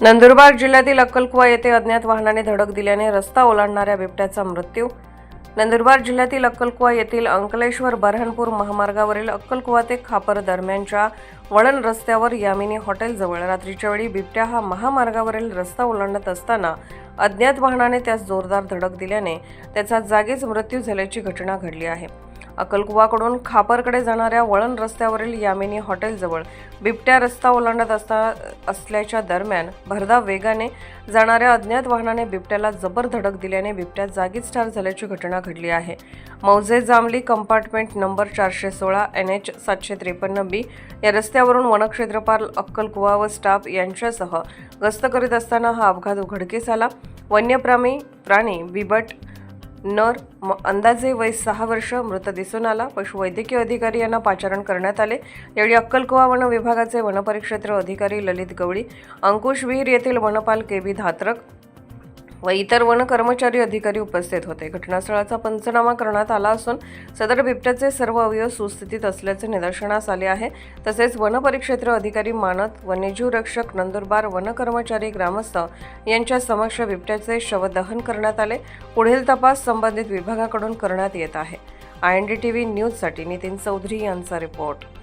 नंदुरबार जिल्ह्यातील अक्कलकुवा येथे अज्ञात वाहनाने धडक दिल्याने रस्ता ओलांडणाऱ्या बिबट्याचा मृत्यू. नंदुरबार जिल्ह्यातील अक्कलकुवा येथील अंकलेश्वर बऱ्हाणपूर महामार्गावरील अक्कलकुवा ते खापर दरम्यानच्या वळण रस्त्यावर यामिनी हॉटेलजवळ रात्रीच्या वेळी बिबट्या हा महामार्गावरील रस्ता ओलांडत असताना अज्ञात वाहनाने त्यास जोरदार धडक दिल्याने त्याचा जागीच मृत्यू झाल्याची घटना घडली आहे. अक्कलकुवाकडून खापरकडे जाणाऱ्या वळण रस्त्यावरील यामिनी हॉटेलजवळ बिबट्या रस्ता ओलांडत असता असल्याच्या दरम्यान भरधाव वेगाने जाणाऱ्या अज्ञात वाहनाने बिबट्याला जबर धडक दिल्याने बिबट्या जागीच ठार झाल्याची घटना घडली आहे. मौजे जांभली कंपार्टमेंट नंबर चारशे सोळा एन एच सातशे त्रेपन्न बी या रस्त्यावरून वनक्षेत्रपाल अक्कलकुवा व स्टाफ यांच्यासह गस्त करीत असताना हा अपघात उघडकीस आला. वन्यप्राणी प्राणी बिबट नर म- अंदाजे वय सहा वर्ष मृत दिसून आला. पशुवैद्यकीय अधिकारी यांना पाचारण करण्यात आले. यावेळी अक्कलकुवा वन विभागाचे वनपरिक्षेत्र अधिकारी ललित गवळी अंकुश विहीर येथील वनपाल के. बी. धात्रक व इतर वन कर्मचारी अधिकारी उपस्थित होते. घटनास्थळाचा पंचनामा करण्यात आला असून सदर बिबट्याचे सर्व अवयव सुस्थितीत असल्याचे निदर्शनास आले आहे. तसेच वनपरिक्षेत्र अधिकारी मानत वन्यजीव रक्षक नंदुरबार वन कर्मचारी ग्रामस्थ यांच्या समक्ष बिबट्याचे शवदहन करण्यात आले. पुढील तपास संबंधित विभागाकडून करण्यात येत आहे. I N D T V न्यूजसाठी नितीन चौधरी यांचा रिपोर्ट.